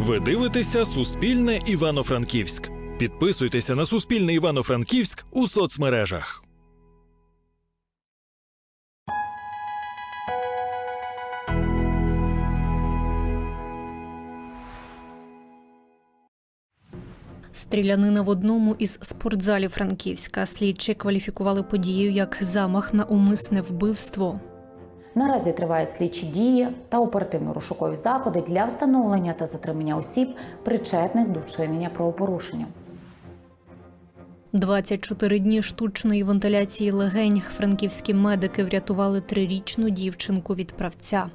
Ви дивитеся Суспільне Івано-Франківськ. Підписуйтеся на Суспільне Івано-Франківськ у соцмережах. Стрілянина в одному із спортзалів Франківська. Слідчі кваліфікували подію як замах на умисне вбивство. Наразі тривають слідчі дії та оперативно-розшукові заходи для встановлення та затримання осіб, причетних до вчинення правопорушення. 24 дні штучної вентиляції легень. Франківські медики врятували трирічну дівчинку від правця.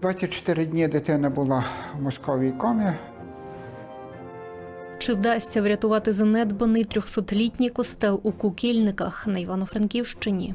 24 дні дитина була в мозковій комі. Чи вдасться врятувати занедбаний 300-літній костел у Кукільниках на Івано-Франківщині?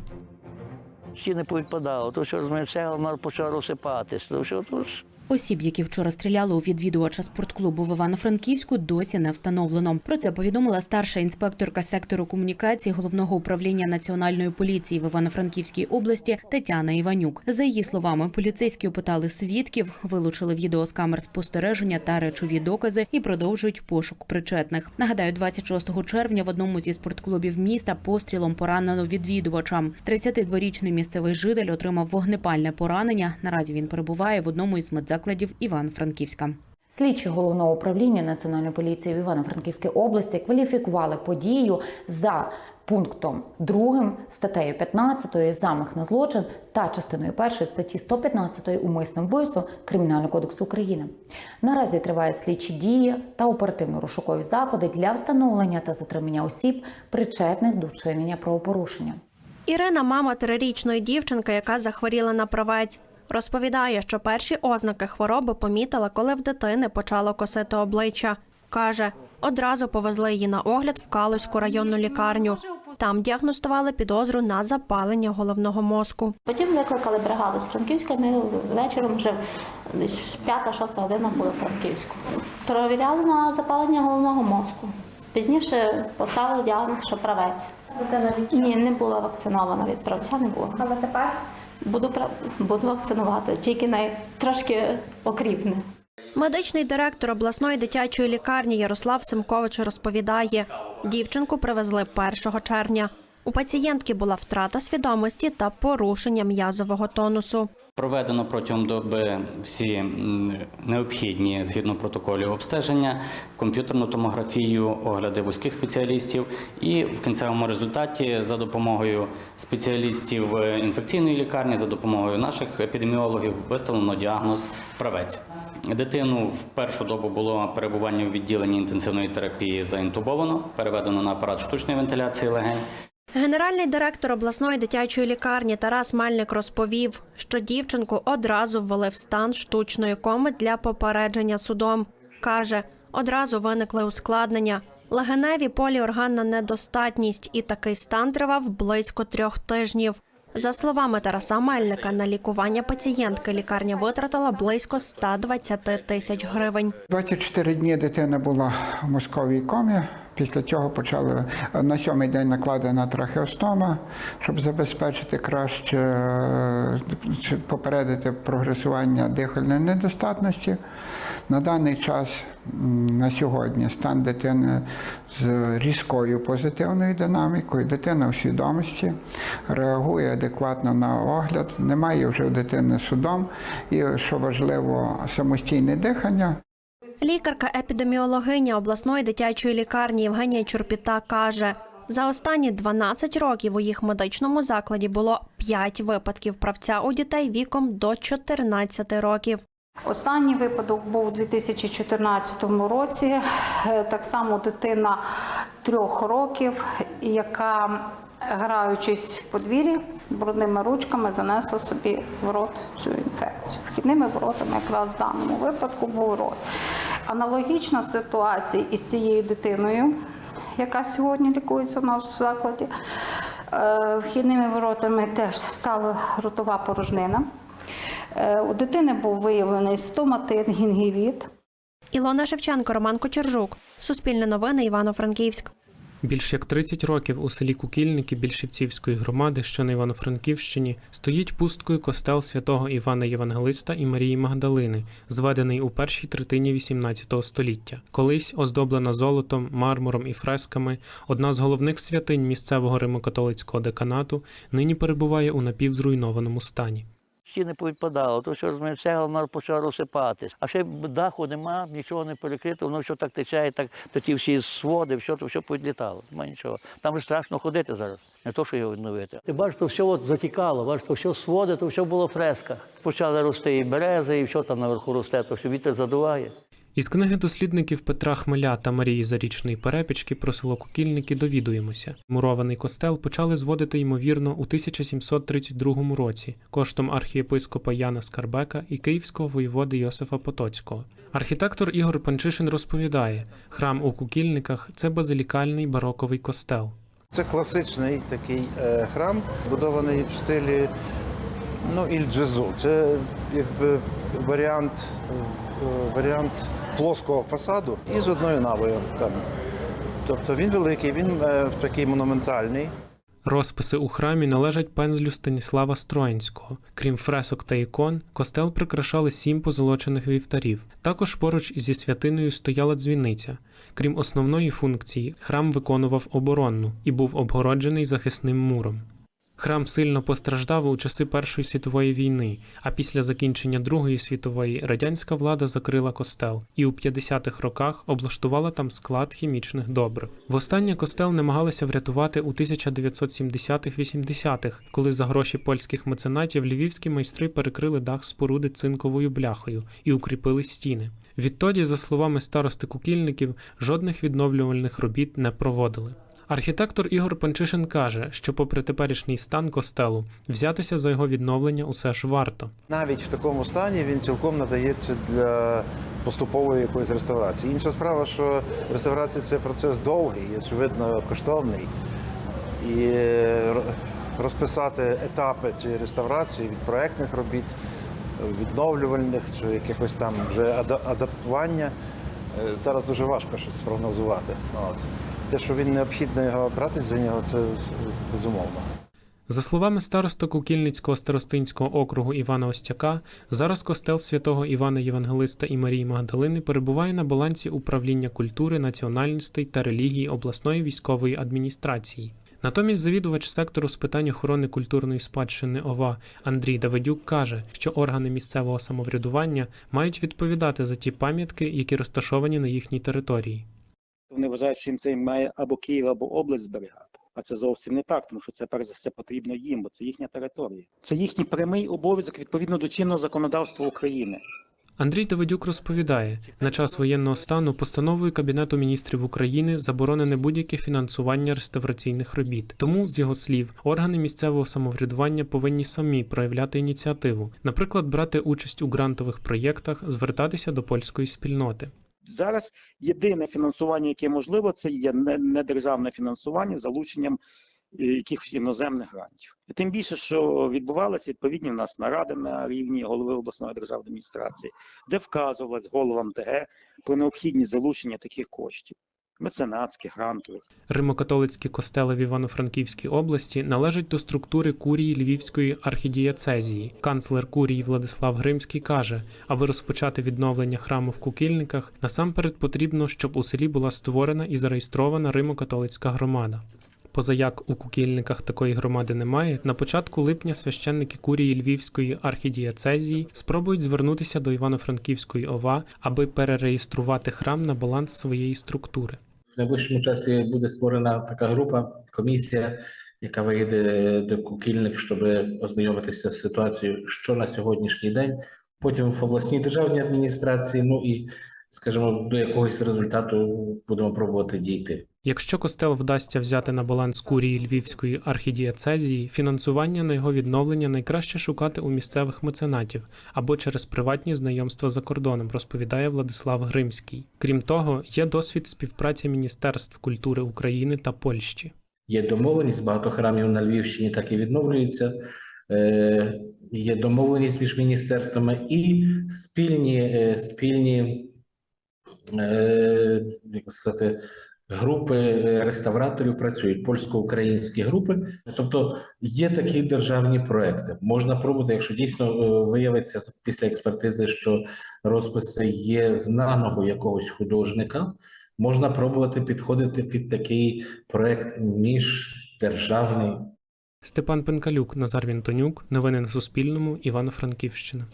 Стіни повідпадали, то що з мене цегла почала розсипатися, то що то Осіб, які вчора стріляли у відвідувача спортклубу в Івано-Франківську, досі не встановлено. Про це повідомила старша інспекторка сектору комунікації головного управління національної поліції в Івано-Франківській області Тетяна Іванюк. За її словами, поліцейські опитали свідків, вилучили відео з камер спостереження та речові докази і продовжують пошук причетних. Нагадаю, 26 червня в одному зі спортклубів міста пострілом поранено відвідувача. 32-річний місцевий житель отримав вогнепальне поранення. Наразі він перебуває в одному із медзакладів Івано-Франківська. Слідчі головного управління Національної поліції в Івано-Франківській області кваліфікували подію за пунктом 2 статтею 15 замах на злочин та частиною 1 статті 115 умисне вбивство Кримінального кодексу України. Наразі тривають слідчі дії та оперативно-розшукові заходи для встановлення та затримання осіб, причетних до вчинення правопорушення. Ірина, мама трирічної дівчинки, яка захворіла на правець, розповідає, що перші ознаки хвороби помітила, коли в дитини почало косити обличчя. Каже, одразу повезли її на огляд в Калузьку районну лікарню. Там діагностували підозру на запалення головного мозку. Потім викликали бригаду з Франківська. Ми вечором вже десь п'ята-шоста година були в Франківську. Перевіряли на запалення головного мозку. Пізніше поставили діагноз, що правець. Ні, не була вакцинована від правця, не була. Але тепер буду буду вакцинувати, тільки най трошки окріпне. Медичний директор обласної дитячої лікарні Ярослав Семкович розповідає, дівчинку привезли 1 червня. У пацієнтки була втрата свідомості та порушення м'язового тонусу. Проведено протягом доби всі необхідні згідно протоколів обстеження, комп'ютерну томографію, огляди вузьких спеціалістів. І в кінцевому результаті за допомогою спеціалістів е, інфекційної лікарні, за допомогою наших епідеміологів виставлено діагноз правець. Дитину в першу добу було перебування в відділенні інтенсивної терапії заінтубовано, переведено на апарат штучної вентиляції легень. Генеральний директор обласної дитячої лікарні Тарас Мельник розповів, що дівчинку одразу ввели в стан штучної коми для попередження судом. Каже, одразу виникли ускладнення. Легеневі поліорганна недостатність, і такий стан тривав близько трьох тижнів. За словами Тараса Мельника, на лікування пацієнтки лікарня витратила близько 120 тисяч гривень. 24 дні дитина була в мозковій комі. Після цього почали на сьомий день накладена трахеостома, щоб забезпечити краще е, попередити прогресування дихальної недостатності. На даний час на сьогодні стан дитини з різкою позитивною динамікою, дитина в свідомості, реагує адекватно на огляд, немає вже у дитини судом і, що важливо, самостійне дихання. Лікарка-епідеміологиня обласної дитячої лікарні Євгенія Чурпіта каже, за останні 12 років у їх медичному закладі було 5 випадків правця у дітей віком до 14 років. Останній випадок був у 2014 році. Е, Так само дитина трьох років, яка, граючись в подвір'ї, брудними ручками занесла собі в рот цю інфекцію. Вхідними воротами якраз в даному випадку був рот. Аналогічна ситуація із цією дитиною, яка сьогодні лікується у нас в закладі. Е, Вхідними воротами теж стала ротова порожнина. Е, У дитини був виявлений стоматит, гінгівіт. Ілона Шевченко, Роман Кочержук. Суспільне новини Івано-Франківськ. Більш як 30 років у селі Кукільники Більшівцівської громади, що на Івано-Франківщині, стоїть пусткою костел святого Івана Євангелиста і Марії Магдалини, зведений у першій третині XVIII століття. Колись оздоблена золотом, мармуром і фресками, одна з головних святинь місцевого римокатолицького деканату нині перебуває у напівзруйнованому стані. Стіни повідпадали, то що цегла вона почала розсипатись. А ще даху нема, нічого не перекрито, воно все так тече, так, то ті всі своди, все, то все повідлітало. Нема нічого. Там же страшно ходити зараз, не то, що його відновити. Ти бачиш, то все от затікало, бачиш, то все своди, то все було фреска. Почали рости і берези, і все там наверху росте, то що вітер задуває. Із книги дослідників Петра Хмеля та Марії Зарічної Перепічки про село Кукільники довідуємося. Мурований костел почали зводити ймовірно у 1732 році коштом архієпископа Яна Скарбека і київського воєводи Йосифа Потоцького. Архітектор Ігор Панчишин розповідає: храм у Кукільниках це базилікальний бароковий костел. Це класичний такий е, храм, будований в стилі ну, іль-джезу. Це якби варіант, варіант плоского фасаду і з одною навою там. Тобто він великий, він е, такий монументальний. Розписи у храмі належать пензлю Станіслава Строїнського. Крім фресок та ікон, костел прикрашали сім позолочених вівтарів. Також поруч зі святиною стояла дзвіниця. Крім основної функції, храм виконував оборонну і був обгороджений захисним муром. Храм сильно постраждав у часи Першої світової війни, а після закінчення Другої світової радянська влада закрила костел і у 50-х роках облаштувала там склад хімічних добрив. Востаннє костел намагалися врятувати у 1970-80-х, коли за гроші польських меценатів львівські майстри перекрили дах споруди цинковою бляхою і укріпили стіни. Відтоді, за словами старости кукільників, жодних відновлювальних робіт не проводили. Архітектор Ігор Панчишин каже, що, попри теперішній стан костелу, взятися за його відновлення усе ж варто. Навіть в такому стані він цілком надається для поступової якоїсь реставрації. Інша справа, що реставрація це процес довгий, очевидно, коштовний. І розписати етапи цієї реставрації від проектних робіт, відновлювальних чи якихось там вже адаптування. е, Зараз дуже важко щось спрогнозувати. Те, що він необхідно його брати за нього, це безумовно. За словами староста Кукільницького старостинського округу Івана Остяка, зараз костел святого Івана Євангелиста і Марії Магдалини перебуває на балансі управління культури, національностей та релігії обласної військової адміністрації. Натомість завідувач сектору з питань охорони культурної спадщини ОВА Андрій Давидюк каже, що органи місцевого самоврядування мають відповідати за ті пам'ятки, які розташовані на їхній території. Вони вважають, що їм це має або Київ, або область зберігати. А це зовсім не так, тому що це перш за все потрібно їм, бо це їхня територія. Це їхній прямий обов'язок відповідно до чинного законодавства України. Андрій Давидюк розповідає, на час воєнного стану постановою Кабінету міністрів України заборонене будь-яке фінансування реставраційних робіт. Тому, з його слів, органи місцевого самоврядування повинні самі проявляти ініціативу, наприклад, брати участь у грантових проєктах, звертатися до польської спільноти. Зараз єдине фінансування, яке можливо, це є не- недержавне фінансування залученням е, якихось іноземних грантів. І Тим більше, що відбувалися відповідні в нас наради на рівні голови обласної державної адміністрації, де вказувалось головам ТГ про необхідність залучення таких коштів меценатських, грантових. Римо-католицькі костели в Івано-Франківській області належать до структури курії Львівської архідієцезії. Канцлер курії Владислав Гримський каже, аби розпочати відновлення храму в Кукільниках, насамперед потрібно, щоб у селі була створена і зареєстрована Римо-католицька громада. Позаяк у кукільниках такої громади немає, на початку липня священники курії Львівської архідієцезії спробують звернутися до Івано-Франківської ОВА, аби перереєструвати храм на баланс своєї структури. В найближчому часі буде створена така група, комісія, яка вийде до кукільник, щоб ознайомитися з ситуацією, що на сьогоднішній день. Потім в обласній державній адміністрації. Ну і скажімо, до якогось результату будемо пробувати дійти. Якщо костел вдасться взяти на баланс курії Львівської архідієцезії, фінансування на його відновлення найкраще шукати у місцевих меценатів або через приватні знайомства за кордоном, розповідає Владислав Гримський. Крім того, є досвід співпраці Міністерств культури України та Польщі. Є домовленість, багато храмів на Львівщині так і відновлюються. Е, Є домовленість між міністерствами і спільні, е, спільні е, як сказати, групи е, реставраторів працюють, польсько-українські групи. Тобто є такі державні проекти. Можна пробувати, якщо дійсно е, виявиться після експертизи, що розписи є знаного якогось художника, можна пробувати підходити під такий проект міждержавний. Степан Пенкалюк, Назар Вінтонюк. Новини на Суспільному. Івано-Франківщина.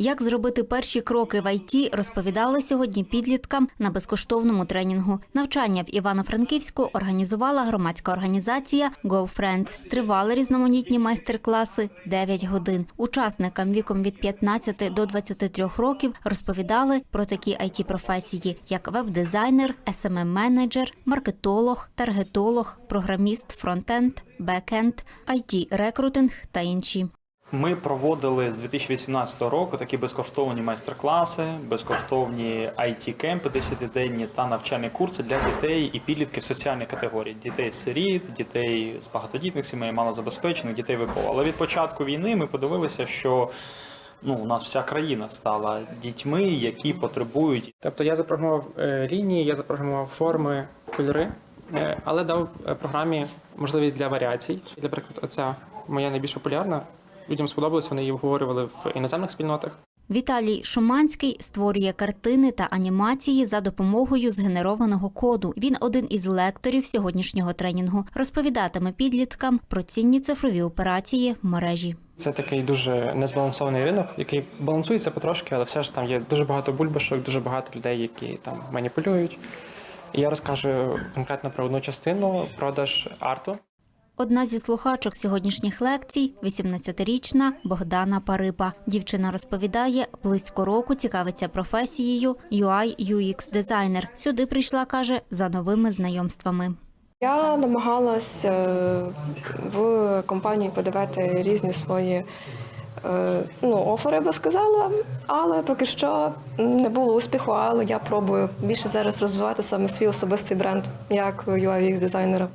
Як зробити перші кроки в ІТ, розповідали сьогодні підліткам на безкоштовному тренінгу. Навчання в Івано-Франківську організувала громадська організація GoFriends. Тривали різноманітні майстер-класи 9 годин. Учасникам віком від 15 до 23 років розповідали про такі it професії, як веб-дизайнер, smm менеджер маркетолог, таргетолог, програміст, фронтенд, бекенд, it рекрутинг та інші. Ми проводили з 2018 року такі безкоштовні майстер-класи, безкоштовні it кемпи 10-денні та навчальні курси для дітей і підлітків соціальної категорії: дітей-сиріт, дітей з багатодітних сімей, малозабезпечених, дітей ВПО. Але від початку війни ми подивилися, що ну, у нас вся країна стала дітьми, які потребують Тобто я запрограмував е, лінії, я запрограмував форми, кольори, е, але дав е, програмі можливість для варіацій. Наприклад, оця моя найбільш популярна. Людям сподобалось, вони її обговорювали в іноземних спільнотах. Віталій Шуманський створює картини та анімації за допомогою згенерованого коду. Він один із лекторів сьогоднішнього тренінгу. Розповідатиме підліткам про цінні цифрові операції в мережі. Це такий дуже незбалансований ринок, який балансується потрошки, але все ж там є дуже багато бульбашок, дуже багато людей, які там маніпулюють. І я розкажу конкретно про одну частину продаж арту. Одна зі слухачок сьогоднішніх лекцій – 18-річна Богдана Парипа. Дівчина розповідає, близько року цікавиться професією UI UX дизайнер. Сюди прийшла, каже, за новими знайомствами. Я намагалась е, в компанії подавати різні свої е, ну, офери, би сказала, але поки що не було успіху, але я пробую більше зараз розвивати саме свій особистий бренд як UI дизайнера.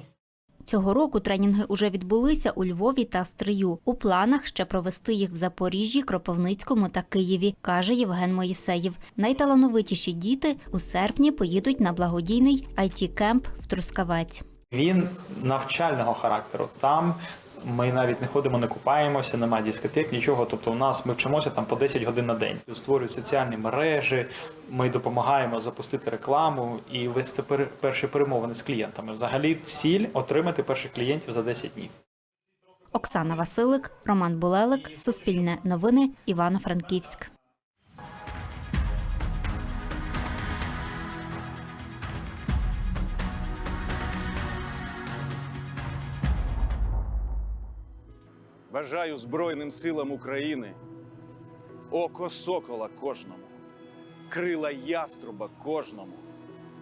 Цього року тренінги уже відбулися у Львові та Стрию. У планах ще провести їх в Запоріжжі, Кропивницькому та Києві, каже Євген Моїсеєв. Найталановитіші діти у серпні поїдуть на благодійний it кемп в Трускавець. Він навчального характеру. Там ми навіть не ходимо, не купаємося, немає дискотек, нічого. Тобто, у нас ми вчимося там по 10 годин на день. Створюють соціальні мережі. Ми допомагаємо запустити рекламу і вести пер- перші перемовини з клієнтами. Взагалі, ціль отримати перших клієнтів за 10 днів. Оксана Василик, Роман Булелик, Суспільне новини, Івано-Франківськ. Бажаю Збройним силам України око сокола кожному, крила яструба кожному,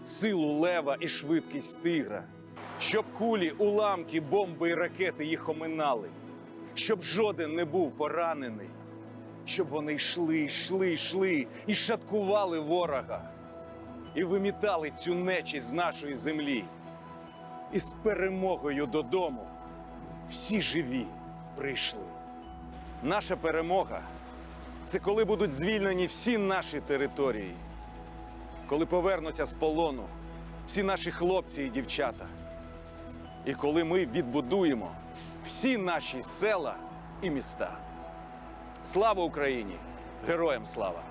силу лева і швидкість тигра, щоб кулі, уламки, бомби і ракети їх оминали, щоб жоден не був поранений, щоб вони йшли, йшли, йшли і шаткували ворога, і вимітали цю нечість з нашої землі. І з перемогою додому всі живі прийшли. Наша перемога це коли будуть звільнені всі наші території, коли повернуться з полону всі наші хлопці і дівчата. І коли ми відбудуємо всі наші села і міста. Слава Україні! Героям слава!